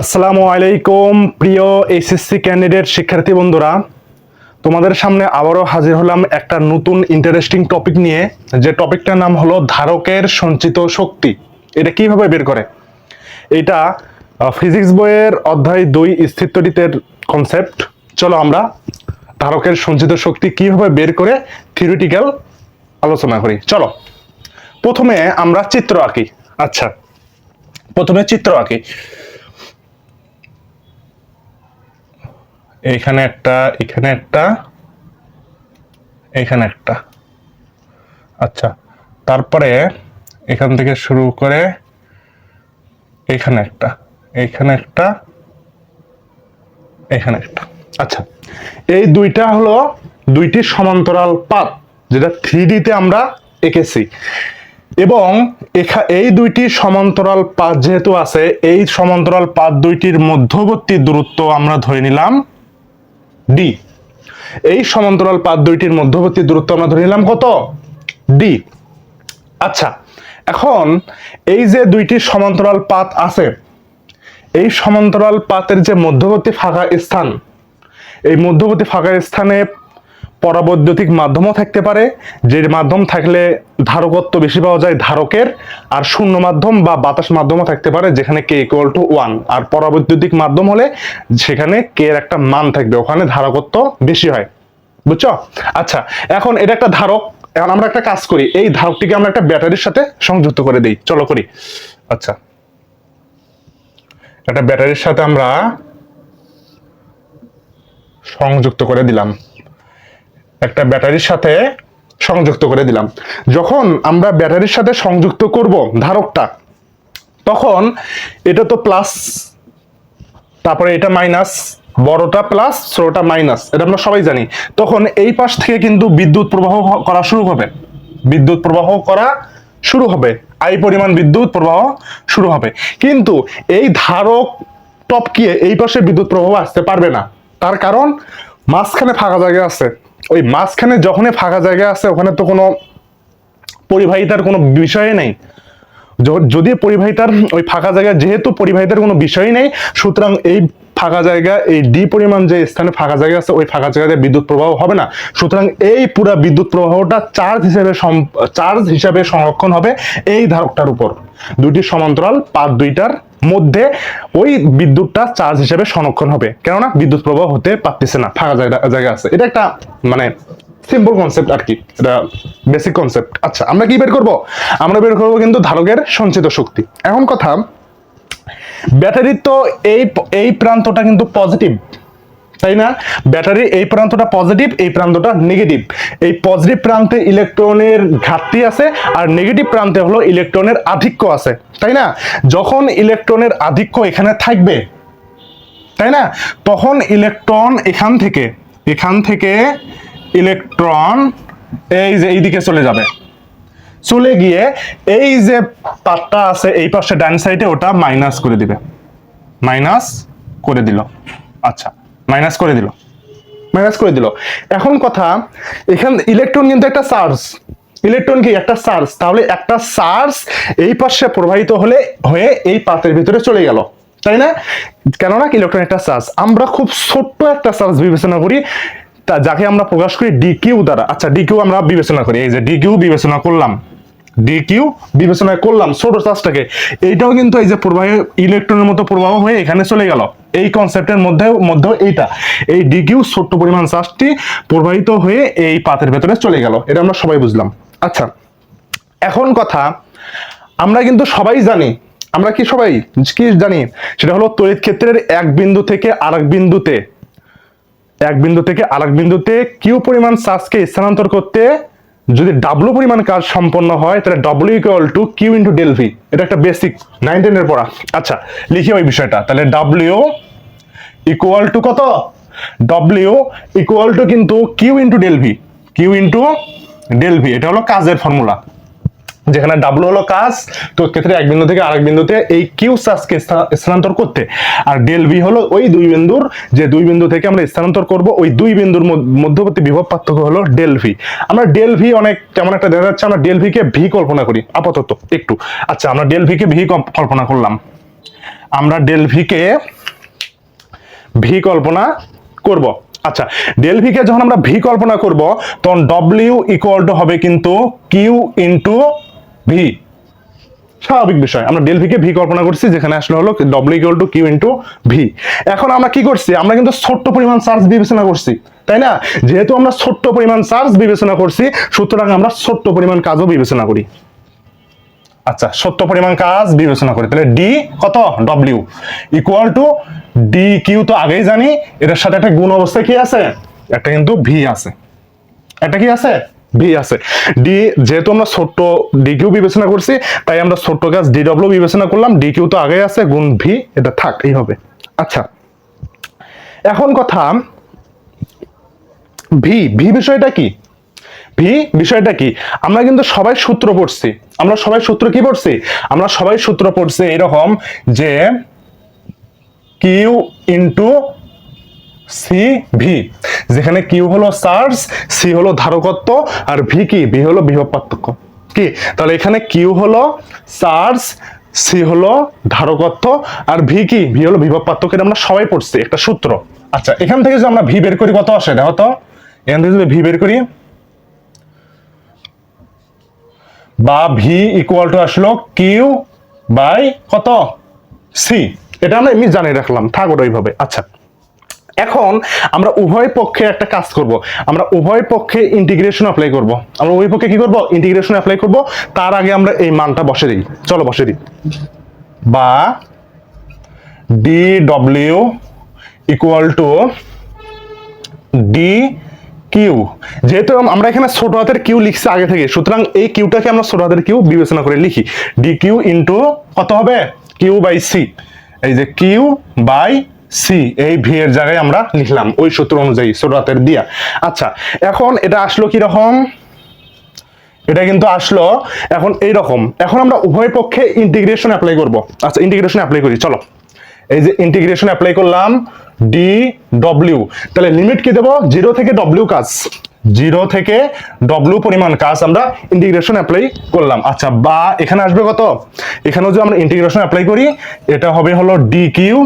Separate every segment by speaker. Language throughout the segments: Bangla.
Speaker 1: আসসালামু আলাইকুম, প্রিয় এইচএসসি ক্যান্ডিডেট শিক্ষার্থী বন্ধুরা। তোমাদের সামনে আবারও হাজির হলাম একটা নতুন ইন্টারেস্টিং টপিক নিয়ে। যে টপিকটার নাম হলো ধারকের সঞ্চিত শক্তি। এটা কীভাবে বের করে? এটা ফিজিক্স বইয়ের অধ্যায় দুই স্থিতরিতের কনসেপ্ট চলো আমরা ধারকের সঞ্চিত শক্তি কীভাবে বের করে থিওরিটিক্যাল আলোচনা করি। চলো, প্রথমে আমরা চিত্র আঁকি। আচ্ছা প্রথমে চিত্র আঁকি। এইখানে একটা, এখানে একটা এখানে একটা। আচ্ছা তারপরে এখান থেকে শুরু করে এখানে একটা এইখানে একটা, এখানে একটা। আচ্ছা এই দুইটা হলো দুইটি সমান্তরাল পাত যেটা থ্রি তে আমরা এঁকেছি। এবং এই দুইটি সমান্তরাল পাত যেহেতু আছে, এই সমান্তরাল পাত দুইটির মধ্যবর্তী দূরত্ব আমরা ধরে নিলাম ডি এই সমান্তরাল পাত দুইটির মধ্যবর্তী দূরত্ব আমরা ধরে নিলাম কত? ডি আচ্ছা এখন এই যে দুইটি সমান্তরাল পাত আছে, এই সমান্তরাল পাতের যে মধ্যবর্তী ফাঁকা স্থান, এই মধ্যবর্তী ফাঁকা স্থানে পরাবৈদ্যুতিক মাধ্যমও থাকতে পারে, যে মাধ্যম থাকলে ধারকত্ব বেশি পাওয়া যায় ধারকের, আর শূন্য মাধ্যম বা বাতাস মাধ্যমও থাকতে পারে, যেখানে কে ইকুয়াল টু ওয়ান আর পরাবৈদ্যুতিক মাধ্যম হলে সেখানে কে এর একটা মান থাকবে, ওখানে ধারকত্ব বেশি হয়। বুঝছ? আচ্ছা এখন এটা একটা ধারক। এখন আমরা একটা কাজ করি, এই ধারকটিকে আমরা একটা ব্যাটারির সাথে সংযুক্ত করে দিই। চলো করি। আচ্ছা একটা ব্যাটারির সাথে আমরা সংযুক্ত করে দিলাম। একটা ব্যাটারির সাথে সংযুক্ত করে দিলাম। যখন আমরা ব্যাটারির সাথে সংযুক্ত করব ধারকটা, তখন এটা তো প্লাস তারপরে এটা মাইনাস বড়টা প্লাস ছোটটা মাইনাস এটা আমরা সবাই জানি। তখন এই পাশ থেকে কিন্তু বিদ্যুৎ প্রবাহ করা শুরু হবে। বিদ্যুৎ প্রবাহ করা শুরু হবে। আই পরিমাণ বিদ্যুৎ প্রবাহ শুরু হবে। কিন্তু এই ধারক টপকিয়ে এই পাশে বিদ্যুৎ প্রবাহ আসতে পারবে না। তার কারণ মাঝখানে ফাঁকা জায়গা আছে। ওই মাঝখানে যখনই ফাঁকা জায়গা আছে, ওখানে তো কোনো পরিবাহিতার কোনো বিষয় নেই। যদি পরিবাহিতার, ওই ফাঁকা জায়গা, যেহেতু পরিবাহিতার কোনো বিষয় নেই, সুতরাং এই ফাঁকা জায়গা, এই ডি পরিমাণ যে স্থানে ফাঁকা জায়গা আছে, ওই ফাঁকা জায়গাতে বিদ্যুৎ প্রবাহ হবে না। সুতরাং এই পুরা বিদ্যুৎ প্রবাহটা চার্জ হিসেবে চার্জ হিসাবে সংরক্ষণ হবে এই ধারকটার উপর। দুইটি সমান্তরাল, পাত দুইটার মধ্যে ওই বিদ্যুৎটা চার্জ হিসেবে সংরক্ষণ হবে। কেননা বিদ্যুৎ প্রবাহ হতে পারতেছে না, ফাঁকা জায়গা জায়গা আছে। এটা একটা মানে সিম্পল কনসেপ্ট আর কি। এটা বেসিক কনসেপ্ট আচ্ছা আমরা কি বের করব? আমরা বের করব কিন্তু ধারকের সঞ্চিত শক্তি। এখন কথা, ব্যাটারির তো এই এই প্রান্তটা কিন্তু পজিটিভ তাই না? ব্যাটারির এই প্রান্তটা পজিটিভ এই প্রান্তটা নেগেটিভ এই পজিটিভ প্রান্তে ইলেকট্রনের ঘাটতি আছে আর নেগেটিভ প্রান্তে হলো ইলেকট্রনের আধিক্য আছে। তাই না? যখন ইলেকট্রনের আধিক্য এখানে থাকবে, তাই না? তখন ইলেকট্রন এখান থেকে এখান থেকে ইলেকট্রন এই যে এইদিকে চলে যাবে। চলে গিয়ে এই যে পাতটা আছে এই পাশে ডান সাইডে ওটা মাইনাস করে দিবে। মাইনাস করে দিল। আচ্ছা। মাইনাস করে দিল। মাইনাস করে দিল। এখন কথা, এখান, ইলেকট্রন কিন্তু একটা চার্জ। ইলেকট্রন কি? একটা চার্জ। তাহলে একটা চার্জ এই পাশে প্রবাহিত হলে, হয়ে এই পাতের ভিতরে চলে গেল। তাই না? কেননা ইলেকট্রন একটা চার্জ। আমরা খুব ছোট্ট একটা চার্জ বিবেচনা করি, তা যাকে আমরা প্রকাশ করি ডি কিউ দ্বারা। আচ্ছা ডি কিউ আমরা বিবেচনা করি। এই যে ডি কিউ বিবেচনা করলাম। ডি কিউ বিবেচনা করলাম ছোট চার্জটাকে। এইটাও কিন্তু এই যে প্রবাহ ইলেকট্রনের মতো প্রবাহ হয়ে এখানে চলে গেল। এই কনসেপ্টের মধ্যে মধ্যে এইটা। এই ডি কিউ ছোট্ট পরিমাণ চার্জটি প্রবাহিত হয়ে এই পাতের ভেতরে চলে গেল। এটা আমরা সবাই বুঝলাম। আচ্ছা এখন কথা, আমরা কিন্তু সবাই জানি, আমরা কি সবাই কি জানি, সেটা হলো তড়িৎ ক্ষেত্রের এক বিন্দু থেকে আরেক বিন্দুতে। এক বিন্দু থেকে আরেক বিন্দুতে কিউ পরিমাণ চার্জকে স্থানান্তর করতে যদি ডাব্লু পরিমাণ কাজ সম্পন্ন হয়, তাহলে W equal to Q into del V এটা একটা বেসিক নাইন টেনের পড়া। আচ্ছা লিখি ওই বিষয়টা। তাহলে ডাব্লিউ ইকুয়াল টু কত? ডব্লিউ ইকুয়াল টু কিন্তু Q into del V Q into del V এটা হলো কাজের ফর্মুলা যেখানে ডাব্লু হলো কাজ, তো ক্ষেত্রে এক বিন্দু থেকে আরেক বিন্দুতে এই কিউ চার্জকে স্থানা- স্থানান্তর করতে। আর ডেল ভি হলো ওই দুই বিন্দুর, যে দুই বিন্দু থেকে আমরা স্থানান্তর করব, ওই দুই বিন্দুর মধ্য- মধ্যবর্তী বিভব পার্থক্য হলো ডেল ভি আমরা ডেল ভি অনেক কেমন একটা দেখা যাচ্ছে, আমরা ডেল ভি কে ভি কল্পনা করি, আপাতত, একটু। আচ্ছা আমরা ডেল ভি কে ভি কল্পনা করলাম। আমরা ডেল ভিকে ভি কল্পনা করব। আচ্ছা ডেল ভিকে যখন আমরা ভি কল্পনা করব, তখন ডব্লিউ ইকুয়াল টু হবে কিন্তু কিউ ইন্টু ভি স্বাভাবিক বিষয়, আমরা ডেল ভিকে ভি কল্পনা করছি, যেখানে আসলে হলো W equal to Q into V এখন আমরা কি করছি? আমরা কিন্তু ছোট্ট পরিমাণ চার্জ বিবেচনা করছি, তাই না? যেহেতু আমরা ছোট্ট পরিমাণ চার্জ বিবেচনা করছি, সুতরাং আমরা ছোট্ট পরিমাণ কাজও বিবেচনা করি। আচ্ছা সত্য পরিমাণ কাজ বিবেচনা করি। তাহলে ডি কত? W equal to D Q তো আগেই জানি, এটার সাথে একটা গুণ অবস্থায় কি আছে? একটা কিন্তু ভি আছে। একটা কি আছে? ভি আছে। ডি যেহেতু আমরা ছোট্ট ডি কিউ বিবেচনা করছি, তাই আমরা ছোট্ট কাজ ডি ডব্লিউ বিবেচনা করলাম। ডি কিউ তো আগে আছে, গুণ ভি এটা থাক এইভাবে আচ্ছা এখন কথা ভি ভি বিষয়টা কি? ভি, বিষয়টা কি? আমরা কিন্তু সবাই সূত্র পড়ছি। আমরা সবাই সূত্র কি পড়ছি? আমরা সবাই সূত্র পড়ছি এরকম যে কিউ ইন্টু সি ভি যেখানে কিউ হলো চার্জ সি হলো ধারকত্ব, আর ভি কি? ভি হলো বিভব পার্থক্য। কি? তাহলে এখানে কিউ হলো চার্জ সি হলো ধারকত্ব, আর ভি কি? ভি হলো বিভব পার্থক্য আমরা সবাই পড়ছি, একটা সূত্র। আচ্ছা এখান থেকে যদি আমরা ভি বের করি, কত আসে? দেখো তো। এখান থেকে যদি ভি বের করি বা ভি ইকুয়াল টু আসলো কিউ বাই কত? সি এটা আমরা এমনি জানিয়ে রাখলাম, থাক ওইভাবে। আচ্ছা এখন আমরা উভয় পক্ষে একটা কাজ করব। আমরা উভয় পক্ষে ইন্টিগ্রেশন অ্যাপ্লাই করব। আমরা উভয় পক্ষে কি করব? ইন্টিগ্রেশন অ্যাপ্লাই করব। তার আগে আমরা এই মানটা বসে দিই। চলো বসে দিই। বা D W equal to D Q. যেহেতু আমরা এখানে ছোট হাতের কিউ লিখছি আগে থেকে, সুতরাং এই কিউটাকে আমরা ছোট হাতের কিউ বিবেচনা করে লিখি। ডি কিউ ইন্টু কত হবে? কিউ বাই সি এই যে কিউ বাই সি এই ভি এর জায়গায় আমরা লিখলাম ওই সূত্র অনুযায়ী ছোট হাতের দিয়া। আচ্ছা এখন এটা আসলো কি রকম এটা কিন্তু আসলো এখন এই রকম এখন আমরা উভয় পক্ষে ইন্টিগ্রেশন অ্যাপ্লাই করব। আচ্ছা ইন্টিগ্রেশন অ্যাপ্লাই করি, চলো। এই যে ইন্টিগ্রেশন অ্যাপ্লাই করলাম ডি ডব্লিউ তাহলে লিমিট কি দেবো? জিরো থেকে ডব্লিউ কাজ। জিরো থেকে ডব্লিউ পরিমাণ কাজ আমরা ইন্টিগ্রেশন অ্যাপ্লাই করলাম। আচ্ছা বা এখানে আসবে কত? এখানেও যদি আমরা ইন্টিগ্রেশন অ্যাপ্লাই করি, এটা হবে হলো ডি কিউ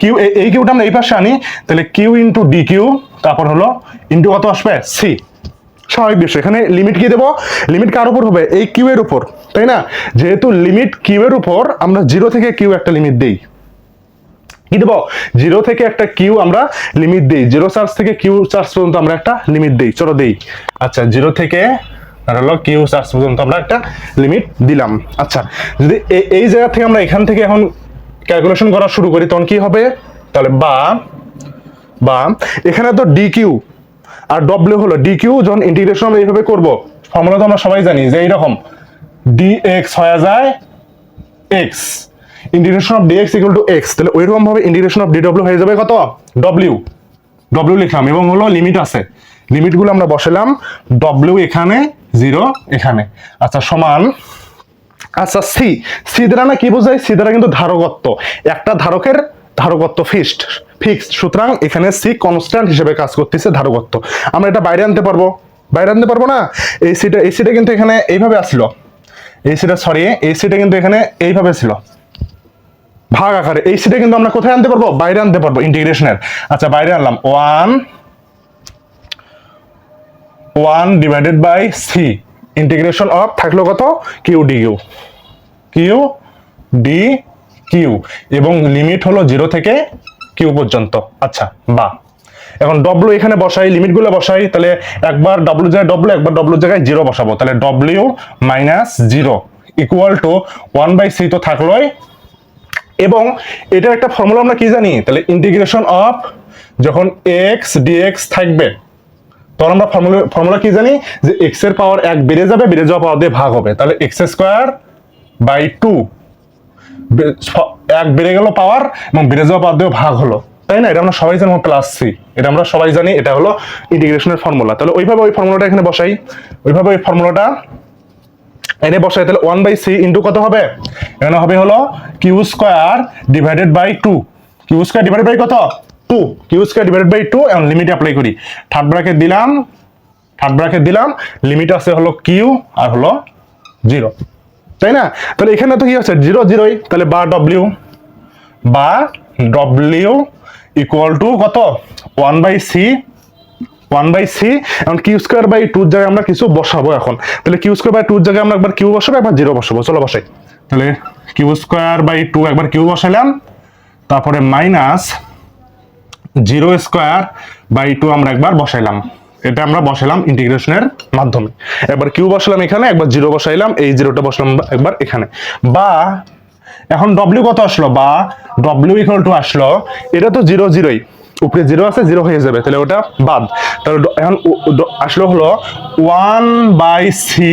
Speaker 1: কিউ এই কিউটা আমরা এই পাশে আনি। তাহলে কিউ ইন্টু ডি কিউ তারপর হলো ইন্টু কত আসবে? সি স্বাভাবিক বিষয়। এখানে লিমিট কি দেবো? লিমিট কার উপর হবে? এই কিউ এর উপর, তাই না? যেহেতু লিমিট কিউ এর উপর, আমরা জিরো থেকে কিউ একটা লিমিট দেই। কি দেবো? জিরো থেকে একটা কিউ আমরা লিমিট দেই। জিরো চার্জ থেকে কিউ চার্জ পর্যন্ত আমরা একটা লিমিট দেই, চলো দেই। আচ্ছা জিরো থেকে কিউ চার্জ পর্যন্ত আমরা একটা লিমিট দিলাম। আচ্ছা যদি এই জায়গা থেকে আমরা এখান থেকে এখন ক্যালকুলেশন করা শুরু করি, তখন কি হবে? তাহলে বা বা, এখানে তো ডি কিউ আর ডব্লিউ হলো ডি কিউ, যখন ইন্টিগ্রেশন আমরা এইভাবে করব ফর্মুলা তো আমরা সবাই জানি যে এইরকম। ডি এক্স হয়ে যায় X integration of DX equal to X তাহলে ওইরকম ভাবে ইন্টিগ্রেশন অফ ডিডব্লিউ হয়ে যাবে কত? ডব্লিউ ডব্লিউ লিখলাম এবং হলো লিমিট আছে। লিমিটগুলো আমরা বসালাম ডব্লিউ এখানে জিরো এখানে। আচ্ছা সমান আচ্ছা সি সি দ্বারা না কি বোঝায়? সি দ্বারা কিন্তু ধারকত্ব। একটা ধারকের ধারকত্ব ফিক্সড ফিক্সড সুতরাং এখানে সি কনস্ট্যান্ট হিসেবে কাজ করতেছে ধারকত্ব। আমরা এটা বাইরে আনতে পারব। বাইরে আনতে পারব না? এই সিটা এই সিটা কিন্তু এখানে এইভাবে আসলো। এই সিটা সরি এই সিটা কিন্তু এখানে এইভাবে ছিল। ভাগ আকারে। এই সিটা কিন্তু আমরা কোথায় আনতে পারব? বাইরে আনতে পারব ইন্টিগ্রেশনের আচ্ছা বাইরে আনলাম। One one divided by C integration of থাকল কত? Q D Q Q D Q এবং লিমিট হলো জিরো থেকে কিউ পর্যন্ত। আচ্ছা বা। এখন ডব্লিউ এখানে বসাই লিমিটগুলো বসাই, তাহলে একবার ডব্লিউ জায়গায় ডব্লিউ একবার ডব্লিউ জায়গায় জিরো বসাবো। তাহলে W minus zero equal to one by C তো থাকলোই এবং এটার একটা ফর্মুলা আমরা কি জানি? তাহলে ইন্টিগ্রেশন অফ যখন এক্স ডিএক্স থাকবে, তখন আমরা ফর্মুলা ফর্মুলা কি জানি? যে এক্সের পাওয়ার এক বেড়ে যাবে, বেড়ে যাওয়া পাওয়ার দিয়ে ভাগ হবে। তাহলে এক্স স্কোয়ার বাই টু এক বেড়ে গেল পাওয়ার এবং বেড়ে যাওয়া পাওয়ার দিয়ে ভাগ হলো। তাই না? এটা আমরা সবাই জানি প্লাস সি এটা আমরা সবাই জানি, এটা হলো ইন্টিগ্রেশনের ফর্মুলা তাহলে ওইভাবে ওই ফর্মুলাটা এখানে বসাই। ওইভাবে ওই ফর্মুলাটা এনে বসাই, তাহলে ওয়ান বাই সি ইন্টু কত হবে? এখানে হবে হলো Q square divided by two Q square divided by কত? Two Q square divided by two এবং লিমিট অ্যাপ্লাই করি। থার্ড ব্র্যাকেট দিলাম থার্ড ব্র্যাকেট দিলাম লিমিট আছে হলো কিউ আর হলো জিরো তাই না? তাহলে এখানে তো কি আছে? জিরো জিরোই তাহলে বা ডব্লিউ বা ডব্লিউ ইকুয়াল টু কত? One by C one by C এখন কিউ স্কোয়ার বাই টুর জায়গায় আমরা কিছু বসাবো এখন। তাহলে কিউ স্কোয়ার বাই টুর জায়গায় আমরা একবার কিউ বসাবো, একবার জিরো বসাবো। চলো বসাই। তাহলে কিউ স্কোয়ার বাই টু একবার কিউ বসাইলাম। তারপরে minus zero square by two আমরা একবার বসাইলাম। এটা আমরা বসাইলাম ইন্টিগ্রেশনের মাধ্যমে। একবার কিউ বসালাম এখানে, একবার জিরো বসাইলাম, এই জিরোটা বসালাম একবার এখানে। বা এখন ডব্লিউ কত আসলো? বা ডব্লিউ ইকুয়াল টু আসলো, এটা তো জিরো জিরোই উপরে জিরো আছে জিরো হয়ে যাবে। তাহলে ওটা বাদ। তাহলে এখন আসলো হলো one by C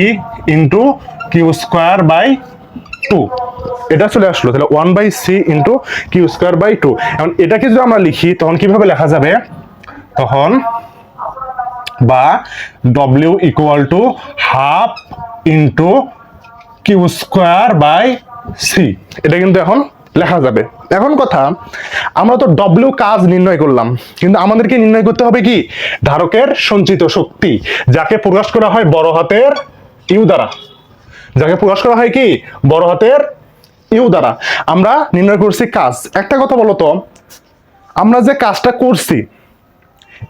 Speaker 1: into Q square by two এটা চলে আসলো, তাহলে one by C into Q square by two এখন এটাকে যদি আমরা লিখি, তখন কীভাবে লেখা যাবে? তখন বা W equal to half into Q square by C এটা কিন্তু এখন লেখা যাবে। এখন কথা, আমরা তো ডব্লিউ কাজ নির্ণয় করলাম, কিন্তু আমাদেরকে নির্ণয় করতে হবে কি? ধারকের সঞ্চিত শক্তি, যাকে প্রকাশ করা হয় বড় হাতের ইউ দ্বারা। যাকে প্রকাশ করা হয় কি? বড় হাতের ইউ দ্বারা। আমরা নির্ণয় করছি কাজ। একটা কথা বলো তো, আমরা যে কাজটা করছি,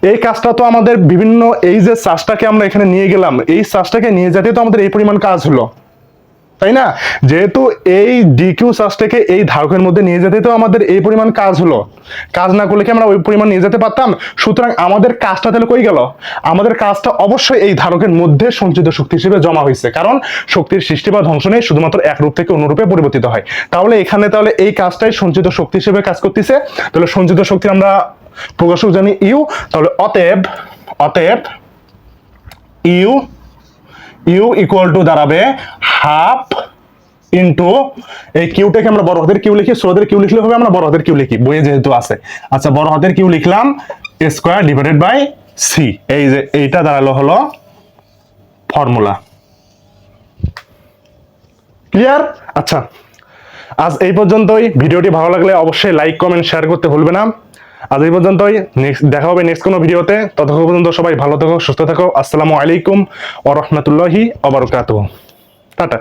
Speaker 1: এই কাজটা তো আমাদের বিভিন্ন, এই যে চাষটাকে আমরা এখানে নিয়ে গেলাম, এই চাষটাকে নিয়ে যেতে তো আমাদের এই পরিমাণ কাজ হলো। তাই না? যেহেতু এই ডিকিউ চাষটাকে এই ধারকের মধ্যে নিয়ে যেতে তো আমাদের এই পরিমাণ কাজ হলো। কাজ না করলে কি আমরা ওই পরিমাণ নিয়ে যেতে পারতাম? সুতরাং আমাদের কাজটা তাহলে কই গেল? আমাদের কাজটা অবশ্যই এই ধারকের মধ্যে সঞ্চিত শক্তি হিসেবে জমা হয়েছে। কারণ শক্তির সৃষ্টি বা ধ্বংস নেই, শুধুমাত্র এক রূপ থেকে অন্য রূপে পরিবর্তিত হয়। তাহলে এখানে তাহলে এই কাজটাই সঞ্চিত শক্তি হিসেবে কাজ করতেছে। তাহলে সঞ্চিত শক্তি আমরা প্রকাশক জানি ইউ। তাহলে অতএব অতএব ইউ ইউ ইকুয়াল টু দাঁড়াবে হাফ ইন্টু এই কিউটাকে আমরা বড় হাতের কিউ লিখি ছোটদের কিউ লিখলে হবে, আমরা বড় হাতের কিউ লিখি। বইয়ে যেহেতু আছে। আচ্ছা বড় হাতের কিউ লিখলাম স্কোয়ার ডিভাইডেড বাই সি এই যে এইটা দাঁড়াল হলো ফর্মুলা ক্লিয়ার আচ্ছা আজ এই পর্যন্তই। ভিডিওটি ভালো লাগলে অবশ্যই লাইক কমেন্ট শেয়ার করতে ভুলবে না। আজ এই পর্যন্তই। নেক্সট দেখা হবে নেক্সট কোনো ভিডিওতে। ততক্ষণ পর্যন্ত সবাই ভালো থাকো, সুস্থ থাকো। আসসালামু আলাইকুম ও রহমতুল্লাহি অবরকাত টাটা।